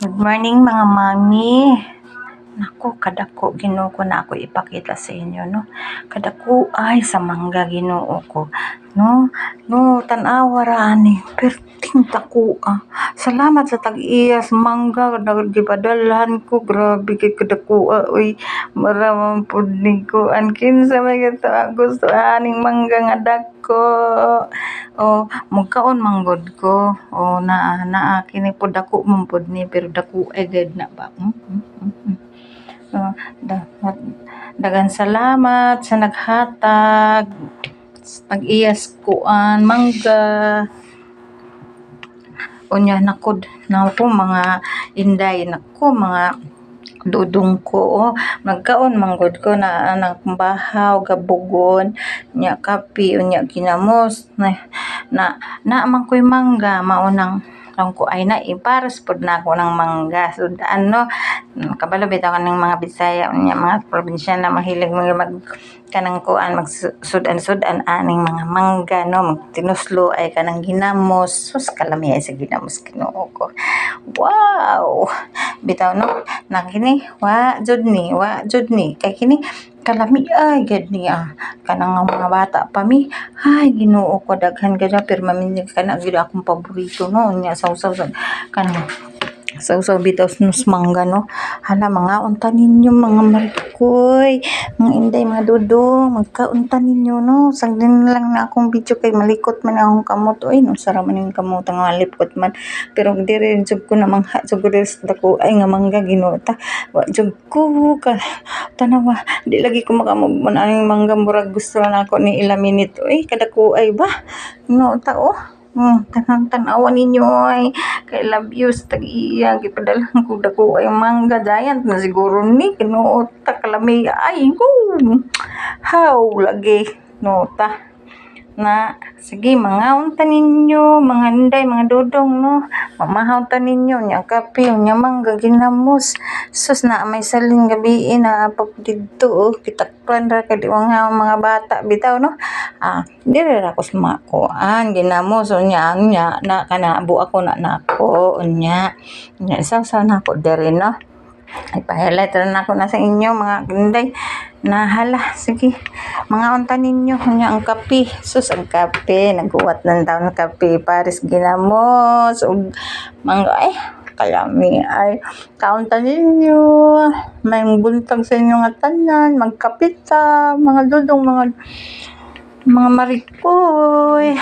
Good morning mga mami. Naku, kadako ginoo ko na ako ipakita sa inyo, no? Kadako ay sa mangga ginoo ko. No? No, tanawa ra ani. Perting dako ah. Salamat sa tag-iyas mangga nagibadalhan ko. Grabe kay kadako ah. Uy, maramang pud ko. An kinsa may gato gusto aning mangga nga dako. Oh, magkaon manggod ko. Oh, na na kini pud dako man pud ni pero dako ay na ba. Hmm? hmm. Oh, da, dagan salamat sa naghatag. Pag-iyas kuan mangga. Unya nakod nako mga inday nako mga dudong ko oh, nagkaon manggod ko na anak bahaw gabugon nya kapi unya ginamos na na na man mangga maunang ang ko ay na ipares pod na ako ng mangga. So ano kabalo bitaw kanang mga Bisaya unya mga probinsya na mahilig mga mag kanang kuan magsudan-sudan aning mga mangga no magtinuslo ay kanang ginamos. Sus kalami ay sa ginamos Ginoo ko. Wow! Bitaw no na kini wa jud ni wa jud ni. Kay kini kalami ay gad ni ah kanang mga bata pa mi ay Ginoo ko daghan gid pero mamin kana gid akong paborito no? Nya sausaw sa kanang sausaw bitaw snus mangga no? Hala mga unta ninyo mga marikoy mga inday mga dudong magkaunta ninyo no? Sagdin lang na akong video kay malikot man akong kamot. Oy no sara man yung kamot ang malipot man. Pero dire jud ko na mangha jud ko ay nga mangga ginuta wa jud ko ka tanawa. Di lagi ko makamog man ang mangga murag gusto na ako ni ila minute oy kadako ay ba? No tao. Hmm, tanang tanawa ninyo ay. Kay love you sa tag-iya gipadalhan ko dako ay mangga. Giant na siguro ni kinuota kalami ay woo! how lagi. Nota na sige mga unta ninyo mga inday mga dudong no? Mamahaw ta ninyo nya kape nya mangga ginamos sus na may salin gabi na pag didto oh, kitakpan ra kay mga mga bata bitaw no? Ah dire ra ko sa kuan ginamos unya nya na kana bu ako na nako unya nya. Sa sana ko dire no? Ipa-highlight na ako na sa inyo mga ginday na hala sige. Mga unta ninyo nya ang kape. Sus ang kape. Naguwat ng taon ng kape. Pares ginamos. Ug mangga ay kalami ay kaunta ninyo. May buntag sa inyo nga tanan magkapita mga dudong mga mga marikoy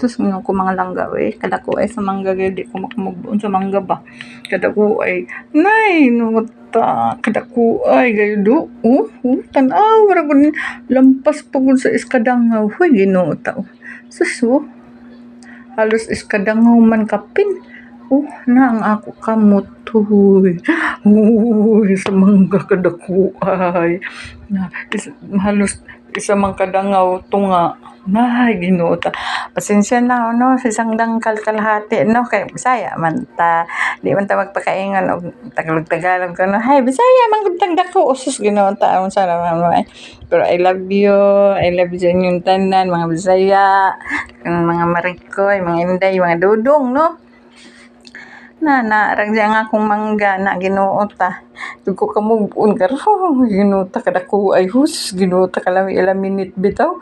Sus mo ko mga langga we kada ko ay sa mangga di ko makamugbuon sa mangga ba kada ko ay nay nuta kada ko ay gayo do oh, oh tan-aw ra gud lampas pagod sa iskadangaw huy Ginoo ta oh. sus oh halos iskadangaw man kapin Oh, na ang ako kamot. Huy. Huy, sa mangga kadako ay. Na, is, halos isa man kadangaw tunga. Nay, ginuta. Pasensya na, no? Sa isang dangkal kalahati, no? Kay Bisaya man ta. Di man ta magpakaingan o Tagalog-Tagalog ko, no? Hay, Bisaya, manggutang dako. Usus, ginuta. Ang sana naman. Pero I love you. I love you inyong tanan, mga Bisaya. Mga Marikoy, mga Inday, mga Dudong, no? na na ragya nga akong mangga na ginuota tug ko kamubon karo ginuota kada ko ay hus ginuota kala ila minute bitaw.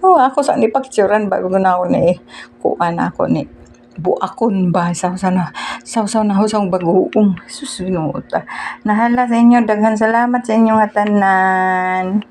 Oh ako sa ni picturean bago na ako ni kuan ako ni buakon ba sa sana sa sa na husang bagoong. Sus ginuota nahala sa inyo daghan salamat sa inyong tanan